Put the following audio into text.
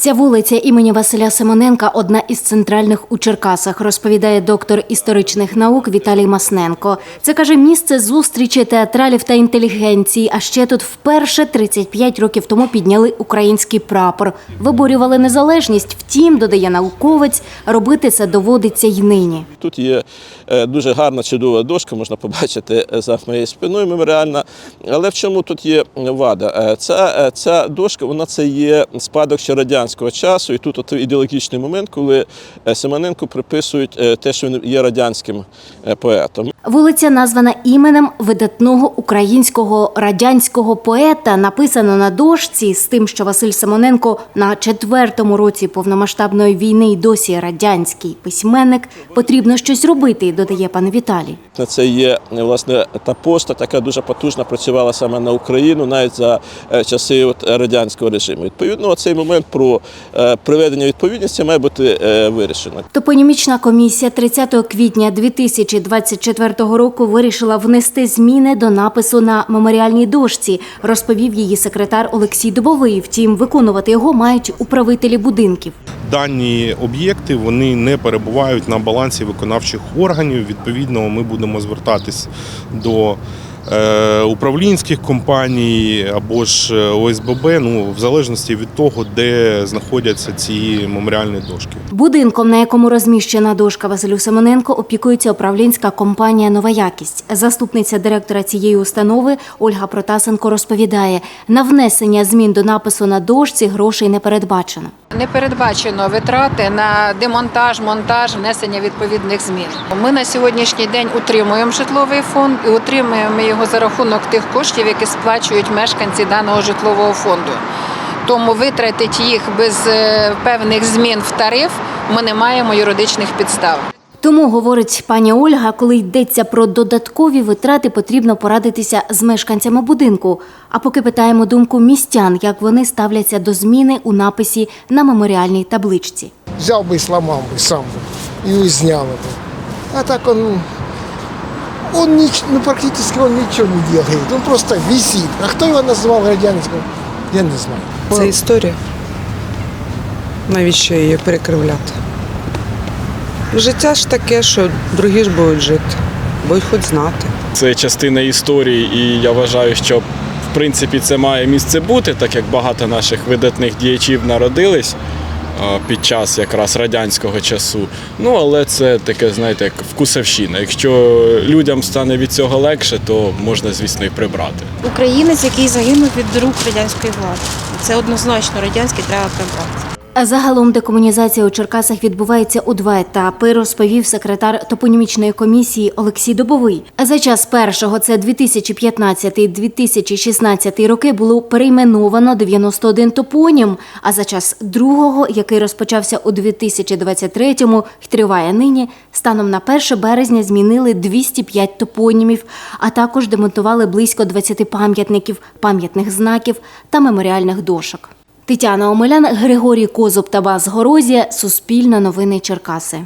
Ця вулиця імені Василя Симоненка одна із центральних у Черкасах, розповідає доктор історичних наук Віталій Масненко. Це каже місце зустрічі театралів та інтелігенції. А ще тут вперше 35 років тому підняли український прапор, виборювали незалежність. Втім, додає науковець, робити це доводиться й нині. Тут є е, дуже гарна чудова дошка, можна побачити е, за моєю спиною меморіальна. Але в чому тут є вада? Е, Ця, ця дошка вона це є спадок ще радянського часу, і тут от ідеологічний момент, коли е, Симоненку приписують е, те, що він є радянським е, поетом. Вулиця названа іменем видатного українського радянського поета. Написано на дошці з тим, що Василь Симоненко на четвертому році повномасштабної війни й досі радянський письменник. Потрібно щось робити, додає пан Віталій. Це є власне та поста, яка дуже потужно працювала саме на Україну, навіть за часи от радянського режиму. Відповідно, цей момент про е, приведення відповідності має бути е, вирішено. Топонімічна комісія 30 квітня 2024 року вирішила внести зміни до напису на меморіальній дошці, розповів її секретар Олексій Дубовий. Втім, виконувати його мають управителі будинків. Дані об'єкти вони не перебувають на балансі виконавчих органів. Відповідно, ми будемо звертатись до управлінських компаній або ж е, ОСББ, ну в залежності від того, де знаходяться ці меморіальні дошки. Будинком, на якому розміщена дошка Василю Семененко, опікується управлінська компанія Нова якість. Заступниця директора цієї установи Ольга Протасенко розповідає: на внесення змін до напису на дошці грошей не передбачено. Не передбачено витрати на демонтаж, монтаж, внесення відповідних змін. Ми на сьогоднішній день утримуємо житловий фонд і утримуємо його за рахунок тих коштів, які сплачують мешканці даного житлового фонду. Тому витратити їх без е, певних змін в тариф ми не маємо юридичних підстав. Тому, говорить пані Ольга, коли йдеться про додаткові витрати, потрібно порадитися з мешканцями будинку. А поки питаємо думку містян, як вони ставляться до зміни у написі на меморіальній табличці. взял бы и сломал бы сам бы, и знял бы. А так он, он нич- ну, практически он ничего не делает, он просто висит. А кто его назвал радянским, я не знаю. Це історія. Навіщо її перекривляти? Життя ж таке, що другі ж будуть жити, будуть хоч знати. Це частина історії, і я вважаю, що в принципі це має місце бути, так як багато наших видатних діячів народились під час якраз радянського часу. Ну але це таке, знаєте, як вкусовщина. Якщо людям стане від цього легше, то можна, звісно, і прибрати. українець, який загинув від рук радянської влади. Це однозначно радянський треба прибрати. Загалом декомунізація у Черкасах відбувається у два етапи, розповів секретар топонімічної комісії Олексій Добовий. За час першого, це 2015-2016 роки, було перейменовано 91 топонім. А за час другого, який розпочався у 2023-му і триває нині, станом на 1 березня змінили 205 топонімів, а також демонтували близько 20 пам'ятників, пам'ятних знаків та меморіальних дошок. Тетяна Омелян, Григорій Козуб та Бас Горозія. Суспільна новини Черкаси.